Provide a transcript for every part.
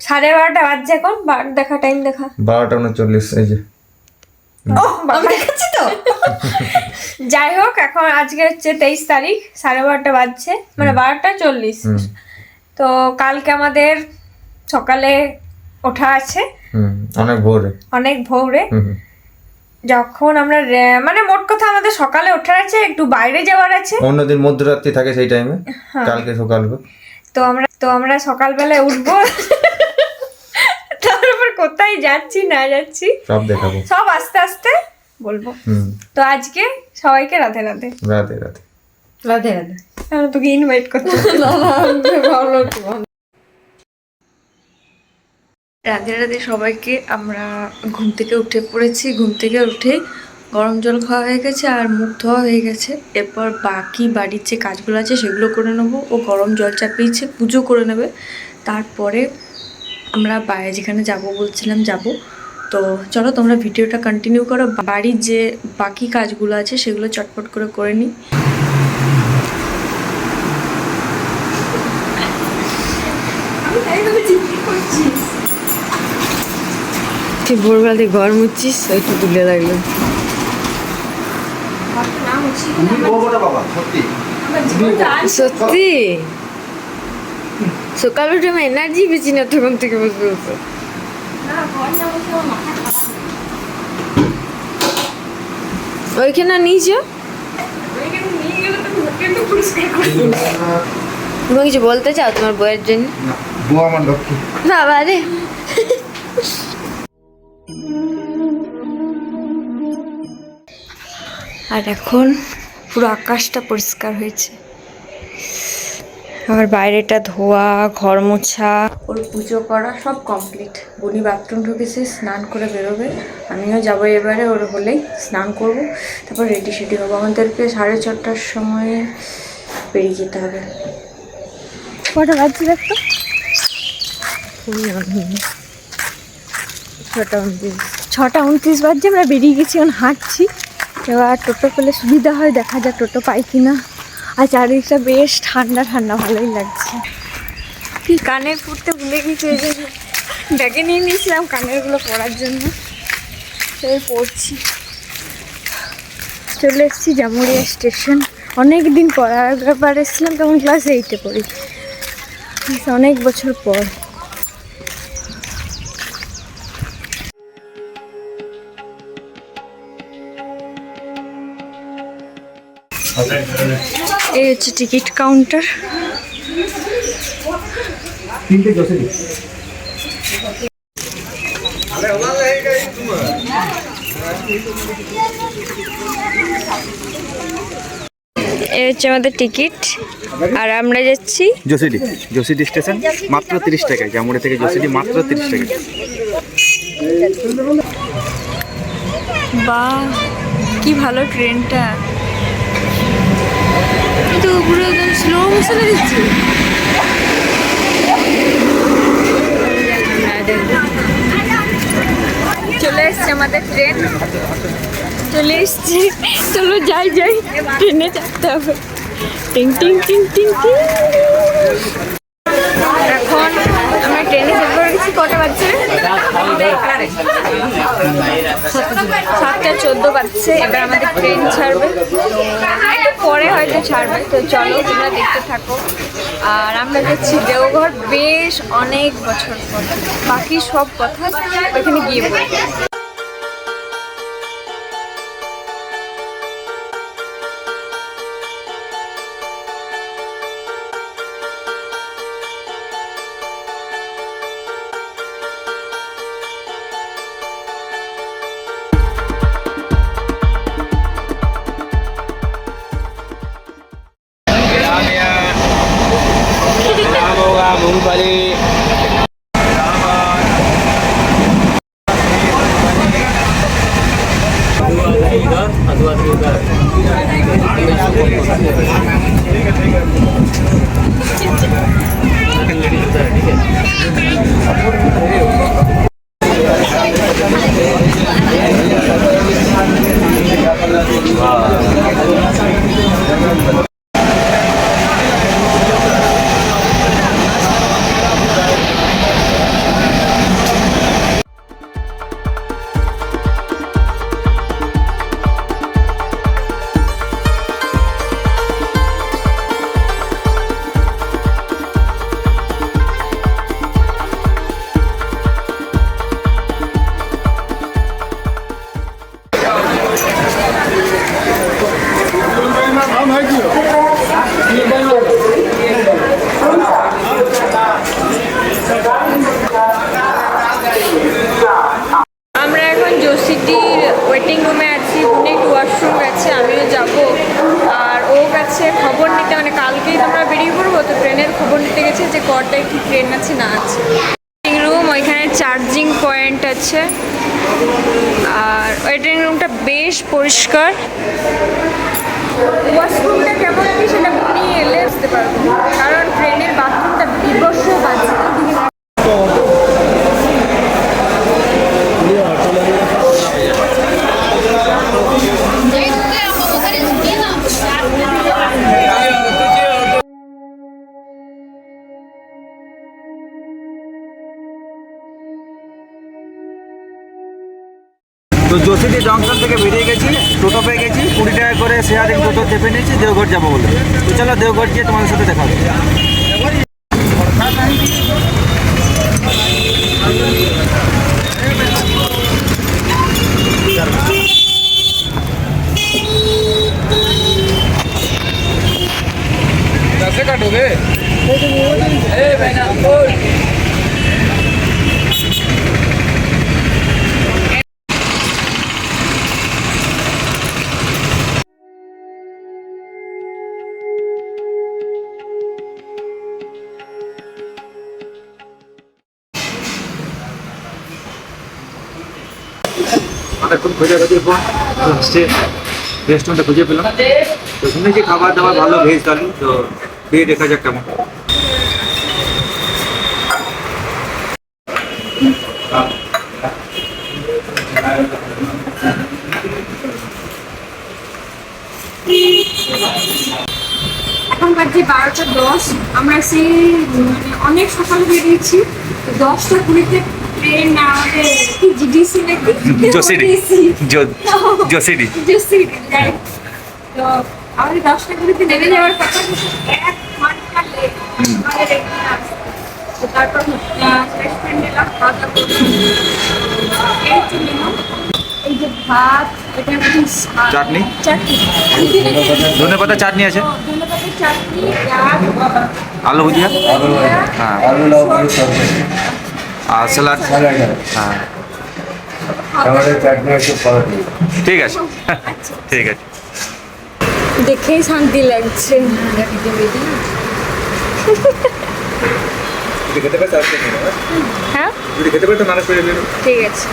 সাড়ে বারোটা বাজছে এখন বার দেখা টাইম দেখা। বারোটা উনচল্লিশ এই যে। তো? যাই হোক এখন আজকে হচ্ছে তেইশ তারিখ সাড়ে বারোটা বাজছে মানে বারোটা চল্লিশ। তো কালকে আমাদের সকালে ওঠা আছে। হুম অনেক ভোরে। অনেক ভোরে। যখন আমরা মানে মোট কথা আমাদের সকালে ওঠার আছে একটু বাইরে যাওয়ার আছে। অন্যদিন মধ্যরাত্রি থাকে সেই টাইমে কালকে সকাল তো আমরা তো আমরা সকালবেলায় উঠবো। তারপর কোথায় যাচ্ছি না যাচ্ছি সব দেখাবো। সব আস্তে আস্তে বলব। তো আজকে সবাইকে রাধে রাধে। রাতে রাধে। রাধে আমি তোকে ইনভাইট করতে রাধে রাধে সবাইকে আমরা ঘুম থেকে উঠে পড়েছি। ঘুম থেকে উঠে গরম জল খাওয়া হয়ে গেছে আর মুখ ধোয়া হয়ে গেছে। এরপর বাকি বাড়ির যে কাজগুলো আছে সেগুলো করে নেব। ও গরম জল চাপিয়েছে পুজো করে নেবে। তারপরে আমরা বাইরে যেখানে যাব বলছিলাম যাব। তো চলো তোমরা ভিডিওটা কন্টিনিউ করো। বাড়ির যে বাকি কাজগুলো আছে সেগুলো চটপট করে করে নিই। তুই ভোরবেলাতে ঘর মুচ্ছিস একটু তুলে লাগল। সত্যি? সকাল উঠে আমার এনার্জি বেশি না, তখন থেকে বসে বসে ওইখানে নিয়েছো তুমি কিছু বলতে চাও তোমার বইয়ের জন্য? বাবা রে। আর এখন পুরো আকাশটা পরিষ্কার হয়েছে। আর বাইরেটা ধোয়া ঘর মোছা। ওর পুজো করা সব কমপ্লিট বুনি বাথরুম ঢুকেছে স্নান করে বেরোবে। আমিও যাব এবারে ওর হলেই স্নান করব। তারপর রেডি সেডি হব। আমাদেরকে সাড়ে ছটার সময় বেরিয়ে যেতে হবে। কটা বাজছে দেখতো? ছটা উনত্রিশ। ছটা উনত্রিশ বাজছে আমরা বেরিয়ে গেছি এখন হাঁটছি। এবার টোটো পেলে সুবিধা হয় দেখা যাক টোটো পাই কিনা। আর চারিদিকটা বেশ ঠান্ডা ঠান্ডা, ভালোই লাগছে। কি কানের পড়তে ভুলে গেছি ব্যাগে নিয়ে নিয়েছিলাম কানেরগুলো পড়ার জন্য। সেই পড়ছি চলে এসেছি জামুরিয়া স্টেশন। অনেক দিন পর ব্যাপার এসেছিলাম, তখন ক্লাস এইটে পড়ি। অনেক বছর পর। হচ্ছে টিকিট কাউন্টার। এই হচ্ছে আমাদের টিকিট। আর আমরা যাচ্ছি জসিডি জসিডি স্টেশন মাত্র তিরিশ টাকায়। জামুড়ি থেকে জসিডি মাত্র তিরিশ টাকা বা কি ভালো ট্রেনটা কিন্তু পুরো মোশনে দিচ্ছে। চলে এসছে আমাদের ট্রেন চলে এসছে। চলো যাই যাই। ট্রেনে চাপতে হবে। টিং টিং টিং টিং টিং। এখন আমরা ট্রেনে চেপে গেছি কটা বাজছে? সাতটা চোদ্দ বাজছে, এবার আমাদের ট্রেন ছাড়বে। একটু পরে হয়তো ছাড়বে। তো চলো, তোমরা দেখতে থাকো। আর আমরা যাচ্ছি দেওঘর। বেশ অনেক বছর পর। বাকি সব কথা ওখানে গিয়ে ট্রেন আছে, না আছে। রুম ওইখানে চার্জিং পয়েন্ট আছে। আর ওয়েটিং রুমটা বেশ পরিষ্কার। ওয়াশরুমটা কেমন কি সেটা নিয়ে এলে আসতে পারব। কারণ শেয়ারিং টোটো চেপে নিয়েছি, দেওঘর যাব বলে। তো চলো দেওঘর গিয়ে তোমাদের সাথে দেখা হবে। অনেকক্ষণ খোঁজা খোঁজির পর লাস্টে রেস্টুরেন্টে খুঁজে পেলাম। তো শুনেছি খাবার দাবার ভালো ভেজ থালি তো দিয়ে দেখা যাক কেমন। এখন বাজে বারোটা দশ। আমরা সেই মানে অনেক সকালে বেরিয়েছি দশটা কুড়িতে আমাদের দশটা নেমে যাওয়ার কথা এক ঘণ্টা লেট আমাদের তারপর রেস্টুরেন্ট খাওয়া দাওয়া এই যে ভাত এটা চাটনি? চাটনি ধনে পাতা চাটনি আছে ধনে চাটনি ডাল আলু ভুজিয়া হ্যাঁ আর স্যালাড? হ্যাঁ। ঠিক আছে। ঠিক আছে। দেখেই শান্তি লাগছে। হ্যাঁ? নেবে ঠিক আছে।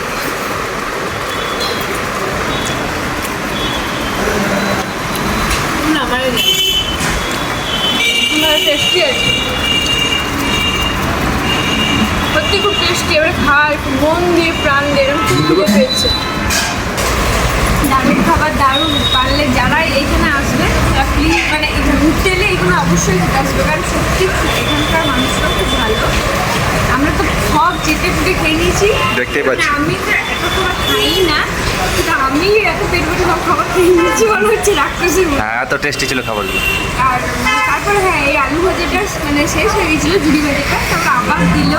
টেস্টি আছে। সত্যি খুব টেস্টি এবারে খাওয়া একটু মন দিয়ে প্রাণ দিয়ে এরকম খুব পেয়েছে দারুণ খাবার দারুণ পারলে যারা এইখানে আসবে তারা প্লিজ মানে এখানে এলে এখানে অবশ্যই আসবে কারণ সত্যি এখানকার মানুষরা খুব ভালো। আমরা তো সব যেতে ফুটে খেয়ে নিয়েছি। দেখতেই পাচ্ছি। আমি তো এত খাবার খাই না কিন্তু আমি এত পেট ভরে সব খাবার খেয়ে নিয়েছি মনে হচ্ছে রাক্ষসের মতো। হ্যাঁ এত টেস্টি ছিল খাবারগুলো। আর তারপরে হ্যাঁ এই আলু ভাজাটা মানে শেষ হয়ে গেছিল ঝুড়ি ভাজাটা তারপর আবার দিল।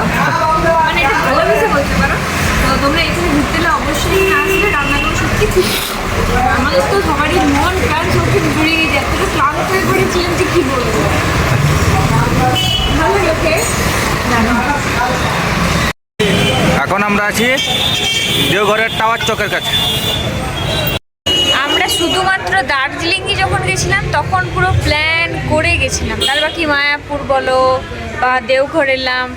মানে এটা ভালোবেসে বলতে পারো। তো তোমরা এখানে ঘুরতে এলে অবশ্যই এখানে আসবে রান্না করে সত্যি খুব আমাদের তো সবারই মন প্রাণ সত্যি ঘুরে গিয়ে এতটা ক্লান্ত হয়ে পড়েছিলাম যে কী বলব। ভালো লোকে এখন আমরা আছি দেওঘরের টাওয়ার চকের কাছে। আমরা শুধুমাত্র দার্জিলিংয়ে যখন গেছিলাম, তখন পুরো প্ল্যান করে গেছিলাম। তার বাকি মায়াপুর বলো বা দেওঘর এলাম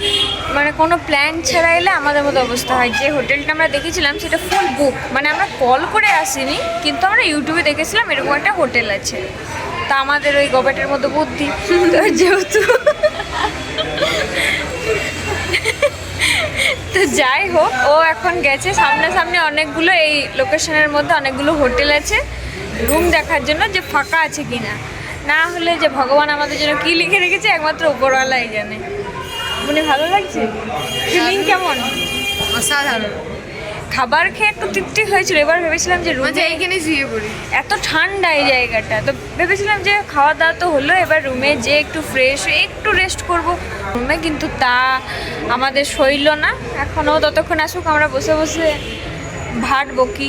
মানে কোনো প্ল্যান ছাড়া এলে আমাদের মতো অবস্থা হয়। যে হোটেলটা আমরা দেখেছিলাম, সেটা ফুল বুক মানে আমরা কল করে আসিনি, কিন্তু আমরা ইউটিউবে দেখেছিলাম এরকম একটা হোটেল আছে। তা আমাদের ওই গবেটের মতো বুদ্ধি। যেহেতু তো যাই হোক ও এখন গেছে। সামনাসামনি অনেকগুলো এই লোকেশনের মধ্যে অনেকগুলো হোটেল আছে। রুম দেখার জন্য যে ফাঁকা আছে কিনা। না হলে যে ভগবান আমাদের জন্য কি লিখে রেখেছে একমাত্র উপরওয়ালাই জানে। মনে ভালো লাগছে? ফিলিং কেমন? অসাধারণ। খাবার খেয়ে একটু তৃপ্তি হয়েছিল। এবার ভেবেছিলাম যে রুমে এইখানে শুয়ে পড়ি। এত ঠান্ডা এই জায়গাটা। তো ভেবেছিলাম যে খাওয়া দাওয়া তো হলো এবার রুমে যে একটু ফ্রেশ একটু রেস্ট করব। রুমে কিন্তু তা আমাদের সইল না এখনও ততক্ষণ আসুক আমরা বসে বসে ভাট বকি।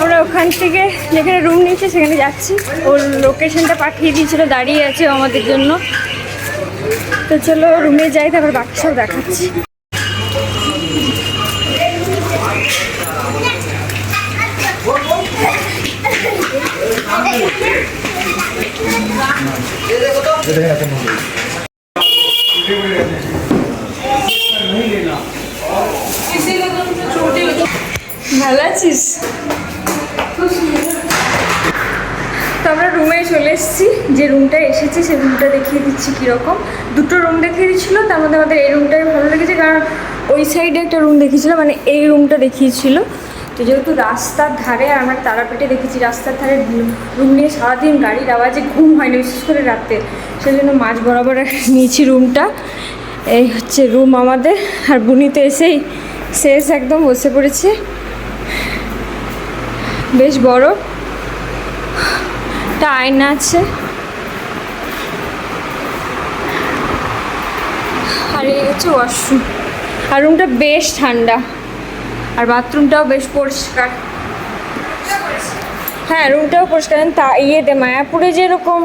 আমরা ওখান থেকে যেখানে রুম নিয়েছি সেখানে যাচ্ছি। ওর লোকেশনটা পাঠিয়ে দিয়েছিল দাঁড়িয়ে আছে আমাদের জন্য। তো চলো রুমে যাই তারপর বাকি সব দেখাচ্ছি ভালো আছিস? তো আমরা রুমে চলে এসেছি। যে রুমটা এসেছি সেই রুমটা দেখিয়ে দিচ্ছি কীরকম। দুটো রুম দেখিয়ে দিচ্ছিল, তার মধ্যে আমাদের এই রুমটাই ভালো লেগেছে, কারণ ওই সাইডে একটা রুম দেখিয়েছিল মানে এই রুমটা দেখিয়েছিল। তো যেহেতু রাস্তার ধারে আমরা তারাপীঠে দেখেছি, রাস্তার ধারে রুম নিয়ে সারাদিন গাড়ির আওয়াজে ঘুম হয় না বিশেষ করে রাতে। সেই জন্য মাঝ বরাবর নিয়েছি রুমটা। এই হচ্ছে রুম আমাদের। আর বুনিতে এসেই শেষ একদম, বসে পড়েছে। বেশ বড়। একটা আয়না আছে। আর এই হচ্ছে ওয়াশরুম। আর রুমটা বেশ ঠান্ডা। আর বাথরুমটাও বেশ পরিষ্কার। হ্যাঁ রুমটাও পরিষ্কার। তা ইয়েতে মায়াপুরে যেরকম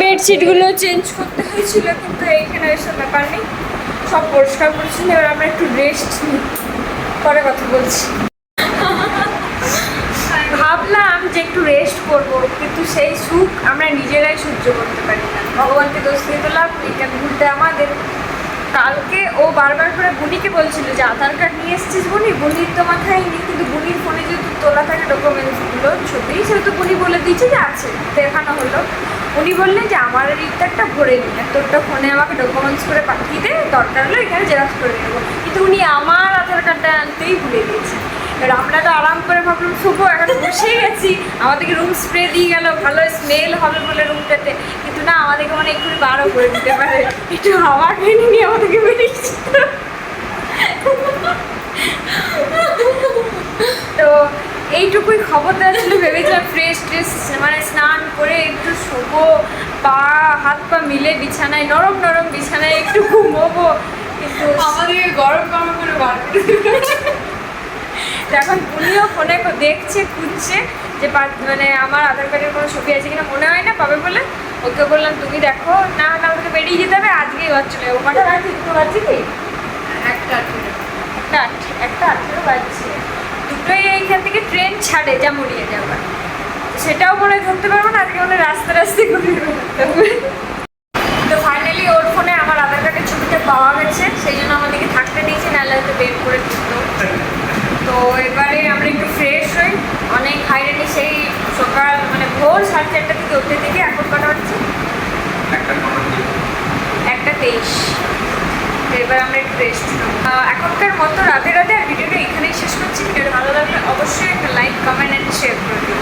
বেডশিটগুলো চেঞ্জ করতে হয়েছিল, কিন্তু এইখানে এসব ব্যাপার নেই। সব পরিষ্কার পরিচ্ছন্ন। এবার আমরা একটু রেস্ট নিই। পরে কথা বলছি। ভাবলাম যে একটু রেস্ট করব, কিন্তু সেই সুখ আমরা নিজেরাই সহ্য করতে পারি না। ভগবানকে দোষ দিয়ে দিলাম এটা ভুলতে আমাদের। কালকে ও বারবার করে বুনিকে বলছিল যে আধার কার্ড নিয়ে এসেছিস বুনি? বুনির তো মাথায় নেই, কিন্তু বুনির ফোনে যেহেতু তোলা থাকে ডকুমেন্টসগুলো, ছবি, সেহেতু বুনি বলে দিয়েছে যে আছে, দেখানো হলো। উনি বললেন যে আমার রিটারটা ভরে নিন আর তোরটা ফোনে আমাকে ডকুমেন্টস করে পাঠিয়ে দে, দরকার হলো এখানে জেরক্স করে নেব। কিন্তু উনি আমার আধার কার্ডটা আনতেই ভুলে দিয়েছেন আমরা তো আরাম করে ভাবলাম, শুভ, এখন বসেই গেছি। আমাদেরকে রুম স্প্রে দিয়ে গেল, ভালো স্মেল হবে বলে রুমটাতে কিন্তু না, আমাদেরকে মানে একটু বারো করে দিতে পারে। একটু হাওয়া খেয়ে নিয়ে আমাদেরকে বেরিয়েছি তো এইটুকুই খবর দেওয়া ছিল ভেবেছিলাম ফ্রেশ ট্রেশ মানে স্নান করে একটু শোবো, পা, হাত পা মিলে বিছানায়, নরম নরম বিছানায় একটু ঘুমোবো। কিন্তু আমাদেরকে গরম গরম করে বার করে এখন উনিও ফোনে দেখছে খুঁজছে যে মানে আমার আধার কার্ডের কোনো ছবি আছে কিনা মনে হয় না পাবে বলে ওকে বললাম তুমি দেখো না না আমাকে বেরিয়ে যেতে হবে আজকেই বাদ চলে যাব। কটা বাজছে? দুটো বাজছে কি? একটা। একটা একটা আঠেরো বাজছে। দুটোই এইখান থেকে ট্রেন ছাড়ে যা মরিয়ে যাবার সেটাও মনে ধরতে পারব না আজকে মনে রাস্তা রাস্তায় ঘুরে হবে। তো ফাইনালি ওর ফোনে আমার আধার কার্ডের ছবিটা পাওয়া গেছে সেই জন্য আমাদেরকে থাকতে দিয়েছে নাহলে হয়তো বের করে তো এবারে আমরা একটু ফ্রেশ হই। অনেক হাইরানি সেই সকাল মানে ভোর সাড়ে চারটা থেকে উঠতে থেকে এখন কটা হচ্ছে একটা তেইশ। এবার আমরা একটু রেস্ট এখনকার মতো রাতে রাতে আর ভিডিওটা এখানেই শেষ করছি। ভিডিওটা ভালো লাগলে অবশ্যই একটা লাইক কমেন্ট অ্যান্ড শেয়ার করে দিন